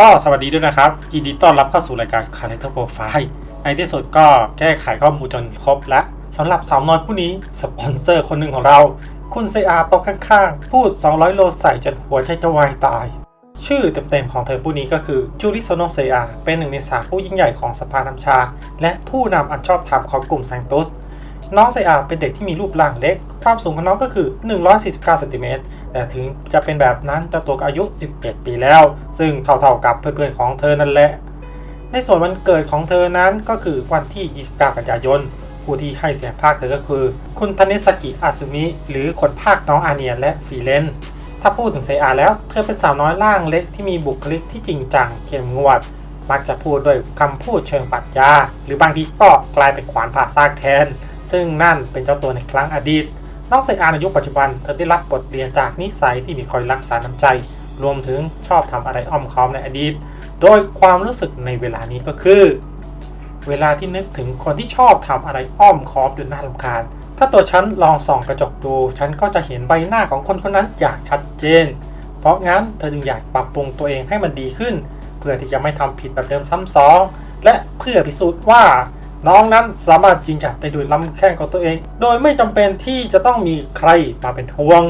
ก็สวัสดีด้วยนะครับยินดีต้อนรับเข้าสู่รายการ Character Profile ในที่สุดก็แก้ไขข้อมูลจนครบและสำหรับสาวน้อยผู้นี้สปอนเซอร์คนหนึ่งของเรา คุณเซอาโตะข้างๆ พูด 200 โลใส่จนหัวใจจะวายตาย ชื่อเต็มๆของเธอผู้นี้ก็คือจูริโซโนเซอาเป็นหนึ่งในสามผู้ยิ่งใหญ่ของสภาน้ำชา และผู้นำอันชอบธรรมของกลุ่มแซงตุสน้องเซอาเป็นเด็กที่มีรูปร่างเล็ก ความสูงของน้องก็คือ 149เซนติเมตร แต่ถึงจะเป็นแบบนั้นเจ้าตัวก็อายุ11ปีแล้ว ซึ่งเท่าๆกับเพื่อนๆของเธอนั่นแหละ ในส่วนวันเกิดของเธอนั้นก็คือวันที่ 29 กันยายนผู้ที่ให้เสียงภาคเธอก็คือ คุณทนิสกิอาซุมิหรือคนภาคน้องอาเนียและฟีเลนถ้าพูดถึงเซอาแล้ว เธอเป็นสาวน้อยร่างเล็กที่มีบุคลิกที่จริงจังเข้มงวด มักจะพูดด้วยคำพูดเชิงปรัชญาหรือบางทีก็กลายเป็นขวานผ่าซากแทน ซึ่งนั่นเป็นเจ้าตัวในครั้งอดีต น้องเซอาในยุคปัจจุบันเธอได้รับบทเรียนจากนิสัยที่มีคอยรักษาน้ำใจ รวมถึงชอบทำอะไรอ้อมค้อมในอดีต โดยความรู้สึกในเวลานี้ก็คือ เวลาที่นึกถึงคนที่ชอบทำอะไรอ้อมค้อมจนน่ารำคาญ ถ้าตัวฉันลองส่องกระจกดู ฉันก็จะเห็นใบหน้าของคนคนนั้นอย่างชัดเจน เพราะงั้นเธอจึงอยากปรับปรุงตัวเองให้มันดีขึ้น เพื่อที่จะไม่ทำผิดแบบเดิมซ้ำซ้อนและเพื่อพิสูจน์ว่า น้องนั้นสามารถจริงจัดได้ด้วยลำแข้งของตัวเอง โดยไม่จำเป็นที่จะต้องมีใครมาเป็นห่วง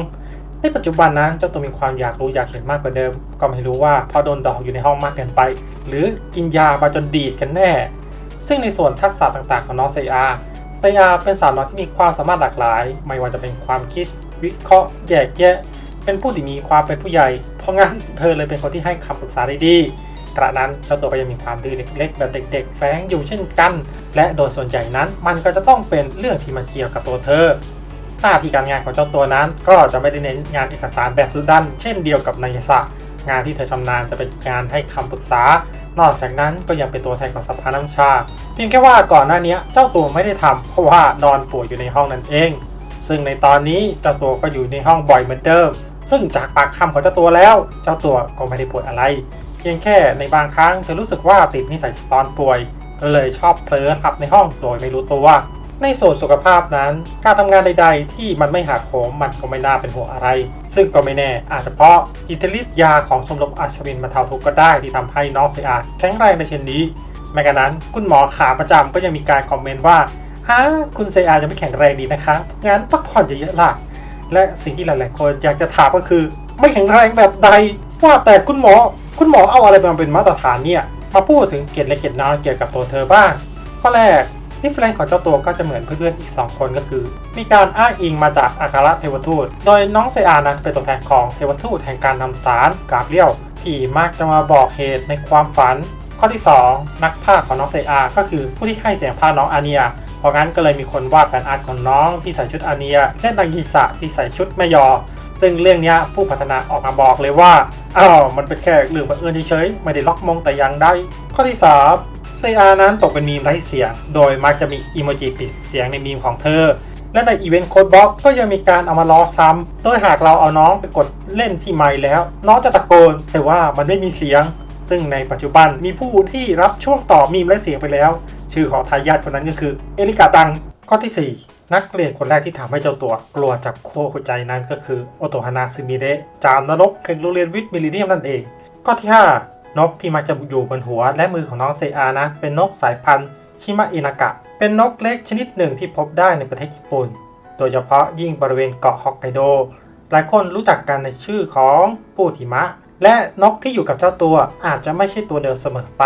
ในปัจจุบันนั้นเจ้าตัวมีความอยากรู้อยากเห็นมากกว่าเดิม ก็ไม่รู้ว่าพราะโดนดอกอยู่ในห้องมากเกินไป หรือกินยามาจนดีดกันแน่ ซึ่งในส่วนทักษะต่างๆของน้องไซอาไซอาเป็นสาวน้อยที่มีความสามารถหลากหลาย ไม่ว่าจะเป็นความคิด วิเคราะห์แยกแยะ เป็นผู้ที่มีความเป็นผู้ใหญ่ เพราะงั้นเธอเลยเป็นคนที่ให้คำปรึกษาได้ดี กระนั้นเจ้าตัวก็ยังมีความดื้อเล็กๆ แบบเด็ก ๆ แฝงอยู่เช่นกัน และโดยส่วนใหญ่นั้น มันก็จะต้องเป็นเรื่องที่มันเกี่ยวกับตัวเธอ หน้าที่การงานของเจ้าตัวนั้น ก็จะไม่ได้เน้นงานเอกสารแบบดุดัน เช่นเดียวกับนายสะงานที่เธอชำนาญจะเป็นการให้คำปรึกษา นอกจากนั้นก็ยังเป็นตัวแทนของสภาน้ำชา เพียงแค่ว่าก่อนหน้านี้เจ้าตัวไม่ได้ทำเพราะว่านอนป่วยอยู่ในห้องนั่นเอง ซึ่งในตอนนี้เจ้าตัวก็อยู่ในห้องบ่อยเหมือนเดิม ซึ่งจากปากคำของเจ้าตัวแล้ว เจ้าตัวก็ไม่ได้ป่วยอะไร พียงแค่ในบางครั้งเธอรู้สึกว่าติดนิสัยตอนป่วยเลยชอบเพลินหลับในห้องโดยไม่รู้ตัวในส่วนสุขภาพนั้น การทำงานใด ๆ ที่มันไม่หักโหมมันก็ไม่น่าเป็นห่วงอะไร ซึ่งก็ไม่แน่อาจจะเพราะอิทธิฤทธิ์ยาของชมรมอัศวินบรรเทาทุกข์ก็ได้ที่ทำให้น้องเสียอาแข็งแรงในเช่นนี้แม้กระนั้นคุณหมอขาประจำก็ยังมีการคอมเมนต์ว่าอ่าคุณเซอายังไม่แข็งแรงดีนะคะงั้นพักผ่อนเยอะๆล่ะและสิ่งที่หลายๆคนอยากจะถามก็คือ ไม่แข็งแรงแบบใดว่าแต่คุณหมอ คุณหมอเอาอะไรมาเป็นมาตรฐานเนี่ย มาพูดถึงเกณฑ์และเกณฑ์น้อยเกี่ยวกับตัวเธอบ้าง ข้อแรกนิฟแลนของเจ้าตัวก็จะเหมือนเพื่อนๆอีก 2 คนก็คือ มีการอ้างอิงมาจากอัคระเทวทูต โดยน้องเซอานั้นเป็นตัวแทนของเทวทูตแห่งการนำสารกาบเบรียลที่มักจะมาบอกเหตุในความฝัน ข้อที่ 2 นักพากย์ของน้องเซอา ก็คือผู้ที่ให้เสียงพากย์น้องอาเนีย เพราะงั้นก็เลยมีคนวาดแฟนอาร์ตของน้องที่ใส่ชุดอาเนียและนางยิสะที่ใส่ชุดแม่ยอ ซึ่งเรื่องนี้ผู้พัฒนาออกมาบอกเลยว่าอ้าวมันเป็นแค่เรื่องบังเอิญเฉยๆไม่ได้ล็อกมงแต่อยังได้ข้อที่3 CR นั้นตกเป็นมีมไร้เสียง โดยมักจะมีอีโมจิปิดเสียงในมีมของเธอ และในอีเวนต์โค้ดบล็อกก็ยังมีการเอามาล้อซ้ำโดยหากเราเอาน้องไปกดเล่นที่ไมค์แล้ว น้องจะตะโกน แต่ว่ามันไม่มีเสียง ซึ่งในปัจจุบันมีผู้ที่รับช่วงต่อมีมและเสียงไปแล้ว ชื่อของทายาทคนนั้นก็คือเอลิกาตังข้อที่ 4 นักเรียนคนแรกที่ทำให้เจ้าตัวกลัวจับโคหัวใจนั้นก็คือโอโตฮานาซึมิเดะจามนรกแห่งโรงเรียนวิทย์มิลลิเนียมนั่นเอง ข้อที่ 5 นกที่มักจะอยู่บนหัวและมือของน้องเซอานะเป็นนกสายพันธุ์ชิมะอินากะ เป็นนกเล็กชนิดหนึ่งที่พบได้ในประเทศญี่ปุ่น โดยเฉพาะยิ่งบริเวณเกาะฮอกไกโด หลายคนรู้จักกันในชื่อของปูหิมะ และนกที่อยู่กับเจ้าตัวอาจจะไม่ใช่ตัวเดิมเสมอไป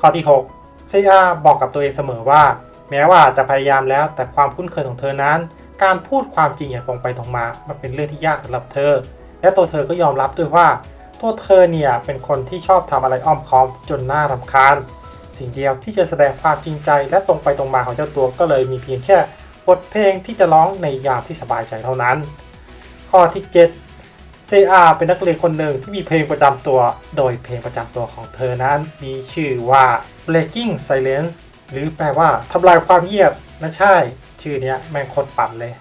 ข้อที่6 CR บอกกับตัวเองเสมอว่า แม้ว่าจะพยายามแล้วแต่ความคุ้นเคยของเธอนั้น การพูดความจริงอย่างตรงไปตรงมา มันเป็นเรื่องที่ยากสำหรับเธอ และตัวเธอก็ยอมรับด้วยว่า ตัวเธอเนี่ยเป็นคนที่ชอบทำอะไรอ้อมค้อมจนน่ารำคาญ สิ่งเดียวที่จะแสดงความจริงใจ และตรงไปตรงมาของเจ้าตัวก็เลยมีเพียงแค่บทเพลงที่จะร้องในยามที่สบายใจเท่านั้น ข้อที่7 CR เป็นนักเรียนคนหนึ่งที่มีเพลงประจำตัว โดยเพลงประจำตัวของเธอนั้นมีชื่อว่า Breaking Silence หรือแปลว่าทำลายความเงียบนะใช่ ชื่อเนี้ยแม่งโคตรปั่นเลย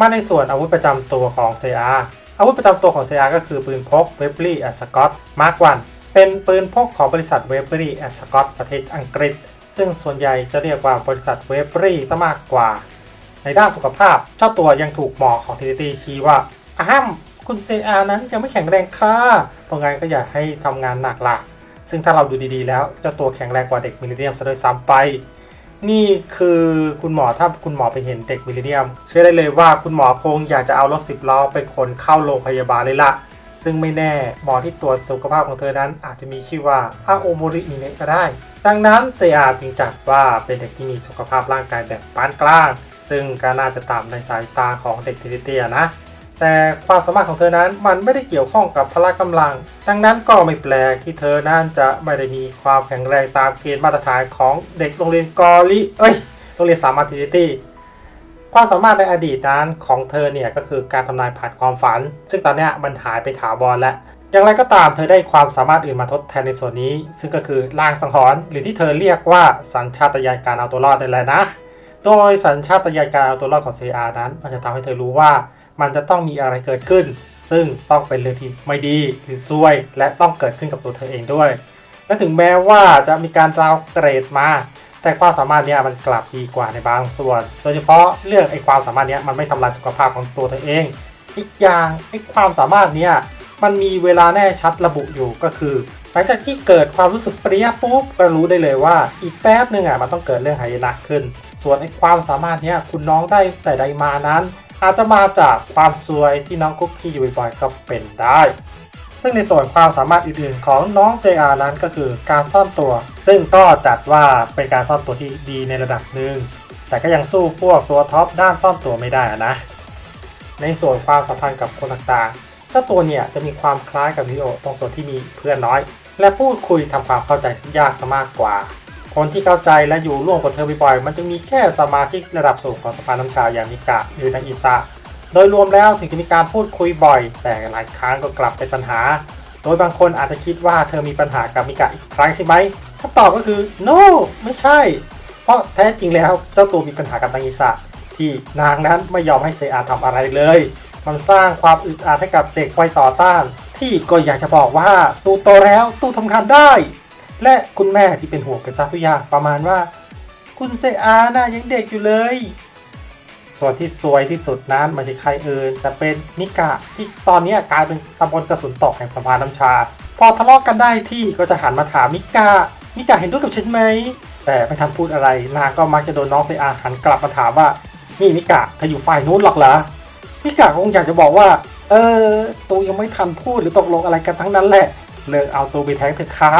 มาในส่วนอาวุธประจำตัวของ CR อาวุธประจำตัวของ CR ก็คือปืนพก w e b l y and Scott Mark 1เป็นปืนพกของบริษัท w e b l y and Scott ประเทศอังกฤษ ซึ่งส่วนใหญ่จะเรียกว่าบริษัท w e b l y ซะมากกว่า ในด้านสุขภาพ เจ้าตัวยังถูกหมอของทีทีชี้ว่าอ้ามคุณเซอานั้นยังไม่แข็งแรงค่ะเพราะงั้นก็อยากให้ทำงานหนักละ ซึ่งถ้าเราดูดีๆแล้วเจ้าตัวแข็งแรงกว่าเด็กมิลเลนเนียมซะด้วยซ้ำไป นี่คือคุณหมอถ้าคุณหมอไปเห็นเด็กมิลเลนเนียม เชื่อได้เลยว่าคุณหมอคงอยากจะเอารถสิบล้อไปขนเข้าโรงพยาบาลเลยละซึ่งไม่แน่หมอที่ตรวจสุขภาพของเธอนั้นอาจจะมีชื่อว่าอาโอโมริอิเนะก็ได้ ดังนั้นเซอาจึงจัดว่าเป็นเด็กที่มีสุขภาพร่างกายแบบปานกลาง ซึ่งก็น่าจะตามในสายตาของเด็กเตียนะ แต่ความสามารถของเธอนั้นมันไม่ได้เกี่ยวข้องกับพละกำลัง ดังนั้นก็ไม่แปลกที่เธอนั้นจะไม่ได้มีความแข็งแรงตามเกณฑ์มาตรฐานของเด็กโรงเรียนกอริเอ้ยโรงเรียนสามัญทินิตี้ความสามารถในอดีตนั้นของเธอเนี่ยก็คือการทำนายผ่านความฝัน ซึ่งตอนนี้มันหายไปถาวรแล้ว อย่างไรก็ตามเธอได้ความสามารถอื่นมาทดแทนในส่วนนี้ ซึ่งก็คือลางสังหรณ์หรือที่เธอเรียกว่าสัญชาตญาณการเอาตัวรอดนั่นแหละนะ โดยสัญชาตญาณการเอาตัวรอดของ CR นั้นมันจะทำให้เธอรู้ว่า มันจะต้องมีอะไรเกิดขึ้น ซึ่งต้องเป็นเรื่องที่ไม่ดีหรือซวย และต้องเกิดขึ้นกับตัวเธอเองด้วย และถึงแม้ว่าจะมีการราวเกรดมา แต่ความสามารถเนี้ยมันกลับดีกว่าในบางส่วน โดยเฉพาะเรื่องไอ้ความสามารถเนี้ยมันไม่ทำลายสุขภาพของตัวเธอเอง อีกอย่างไอ้ความสามารถเนี้ยมันมีเวลาแน่ชัดระบุอยู่ก็คือหลังจากที่เกิดความรู้สึกเปรี้ยปุ๊บก็รู้ได้เลยว่าอีกแป๊บหนึ่งอะมันต้องเกิดเรื่องหายนะขึ้น ส่วนไอ้ความสามารถเนี้ยคุณน้องได้แต่ใดมานั้น อาจจะมาจากความซวยที่น้องคุกกี้อยู่บ่อยๆก็เป็นได้ ซึ่งในส่วนความสามารถอื่นๆ ของน้องเซอานั้นก็คือการซ่อนตัว ซึ่งก็จัดว่าเป็นการซ่อนตัวที่ดีในระดับหนึ่งแต่ก็ยังสู้พวกตัวท็อปด้านซ่อนตัวไม่ได้อะนะ ในส่วนความสัมพันธ์กับคนต่างๆ เจ้าตัวเนี่ยจะมีความคล้ายกับลิโอตรงส่วนที่มีเพื่อนน้อย และพูดคุยทำความเข้าใจยากซะมากกว่า คนที่เข้าใจและอยู่ร่วมกับเธอบ่อยๆ มันจึงมีแค่สมาชิกระดับสูงของสภาน้ำชาอย่างนิกะหรือนางอิซะโดยรวมแล้วถึงจะมีการพูดคุยบ่อย แต่หลายครั้งก็กลับเป็นปัญหา โดยบางคนอาจจะคิดว่าเธอมีปัญหากับมิกะอีกครั้งใช่ไหมถ้าตอบก็คือ no ไม่ใช่ เพราะแท้จริงแล้วเจ้าตัวมีปัญหากับนางอิสะที่นางนั้นไม่ยอมให้เซอาทำอะไรเลย มันสร้างความอึดอัดให้กับเด็กวัยต่อต้าน ที่ก็อยากจะบอกว่าตูโตแล้วตูทำงานได้ และคุณแม่ที่เป็นห่วงเป็นซาทุกอย่างประมาณว่า คุณเซอาน่ะยังเด็กอยู่เลย ส่วนที่ซวยที่สุดนั้นไม่ใช่ใครอื่นแต่เป็นนิกะที่ตอนนี้กลายเป็นตำบลกระสุนตกแห่งสภาน้ำชา พอทะเลาะกันได้ที่ก็จะหันมาถามมิกะมิกะเห็นด้วยกับฉันไหมแต่ไม่ทันพูดอะไรนางก็มักจะโดนน้องเซอาหันกลับมาถามว่านี่มิกะเธออยู่ฝ่ายนู้นหรอกเหรอมิกะคงอยากจะบอกว่า เออตูยังไม่ทันพูดหรือตกลงอะไรกันทั้งนั้นแหละ เลิกเอาตูไปแทงเถอค่ะ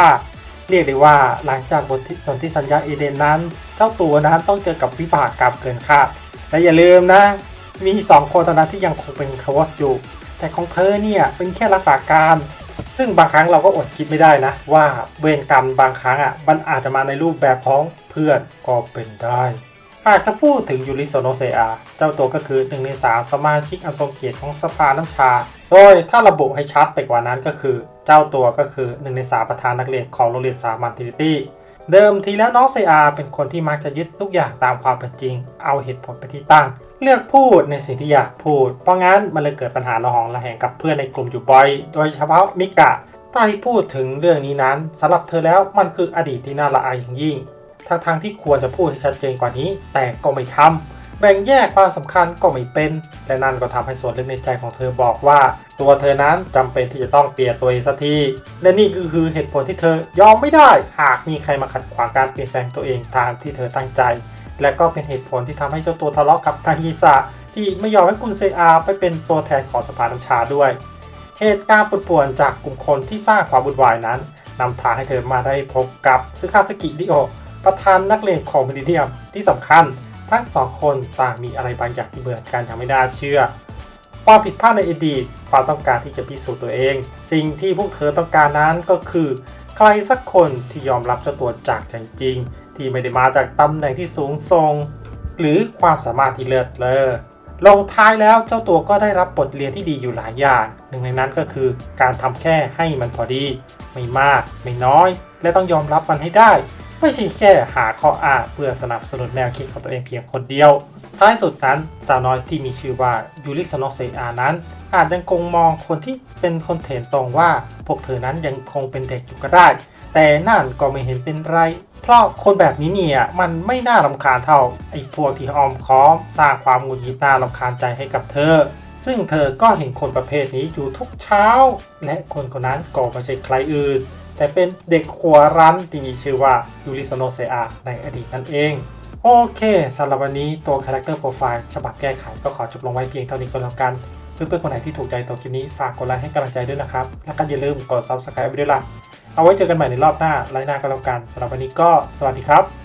เรียกได้ว่าหลังจากบทสนธิสัญญาเอเดนนั้น เจ้าตัวนั้นต้องเจอกับวิบากกรรมเกินคาดและอย่าลืมนะ มี2คนเท่านั้นที่ยังคงเป็นคาวอสอยู่ แต่ของเธอเนี่ยเป็นแค่รักษาการ ซึ่งบางครั้งเราก็อดคิดไม่ได้นะ ว่าเวรกรรมบางครั้งอะมันอาจจะมาในรูปแบบของเพื่อนก็เป็นได้ หากจะพูดถึงยูริโซโนเซอา เจ้าตัวก็คือหนึ่งในสามสมาชิกอันทรงเกียรติของสภาน้ำชา โดยถ้าระบุให้ชัดไปกว่านั้นก็คือ เจ้าตัวก็คือหนึ่งในสามประธานนักเรียนของโรงเรียนสามัญทินิตี้ เดิมทีแล้วน้องเซอาเป็นคนที่มักจะยึดทุกอย่างตามความเป็นจริง เอาเหตุผลไปนที่ตั้ง เลือกพูดในสิ่งที่อยากพูด เพราะงั้นมันเลยเกิดปัญหาระหองระแหงกับเพื่อนในกลุ่มอยู่บ่อย โดยเฉพาะมิกะถ้าให้พูดถึงเรื่องนี้นั้นสำหรับเธอแล้วมันคืออดีตที่น่าละอายอย่างยิ่ง ทั้งทางที่ควรจะพูดให้ชัดเจนกว่านี้ แต่ก็ไม่ทำแบ่งแยกความสำคัญก็ไม่เป็น และนั่นก็ทำให้ส่วนลึกในใจของเธอบอกว่า ตัวเธอนั้นจำเป็นที่จะต้องเปลี่ยนตัวเองสักที และนี่ก็คือเหตุผลที่เธอยอมไม่ได้ หากมีใครมาขัดขวางการเปลี่ยนแปลงตัวเองตามที่เธอตั้งใจ และก็เป็นเหตุผลที่ทำให้เจ้าตัวทะเลาะกับทางฮิซะที่ไม่ยอมให้กุนเซอาไปเป็นตัวแทนของสภาน้ำชาด้วย เหตุการณ์ปวดป่วนจากกลุ่มคนที่สร้างความวุ่นวายนั้นนำทางให้เธอมาได้พบกับซึคาสกิดิโอ ประธานนักเรียนของมิลิเนียมที่สำคัญทั้งสองคนต่างมีอะไรบางอย่างที่เหมือนกันอย่างไม่น่าเชื่อความผิดพลาดในอดีตความต้องการที่จะพิสูจน์ตัวเอง สิ่งที่พวกเธอต้องการนั้นก็คือ ใครสักคนที่ยอมรับเจ้าตัวจากใจจริง ที่ไม่ได้มาจากตำแหน่งที่สูงส่ง หรือความสามารถที่เลิศเลอลงท้ายแล้วเจ้าตัวก็ได้รับบทเรียนที่ดีอยู่หลายอย่าง หนึ่งในนั้นก็คือการทำแค่ให้มันพอดี ไม่มาก ไม่น้อย และต้องยอมรับมันให้ได้ ไม่ใช่แค่หาข้ออ้างเพื่อสนับสนุนแนวคิดของตัวเองเพียงคนเดียว ท้ายสุดนั้นสาวน้อยที่มีชื่อว่ายูริโซโนเซอานั้น อาจยังคงมองคนที่เป็นคนเถนตรงว่าพวกเธอนั้นยังคงเป็นเด็กอยู่ก็ได้ แต่นั่นก็ไม่เห็นเป็นไร เพราะคนแบบนี้เนี่ยมันไม่น่ารำคาญเท่าไอ้พวกที่อ้อมค้อม สร้างความหงุดหงิดน่ารำคาญใจให้กับเธอซึ่งเธอก็เห็นคนประเภทนี้อยู่ทุกเช้า และคนคนนั้นก็ไม่ใช่ใครอื่น แต่เป็นเด็กขัวรันที่มีชื่อว่ายูริโซโนเซอาในอดีตนั่นเอง โอเคสำหรับวันนี้ตัวคาแรคเตอร์โปรไฟล์ฉบับแก้ไขก็ขอจบลงไว้เพียงเท่านี้ก็แล้วกัน เพื่อนๆคนไหนที่ถูกใจตัวคลิปนี้ฝากกดไลค์ให้กำลังใจด้วยนะครับ และก็อย่าลืมกด subscribe ไว้ด้วยล่ะเอาไว้เจอกันใหม่ในรอบหน้าไลน์หน้าก็แล้วกันสำหรับวันนี้ก็สวัสดีครับ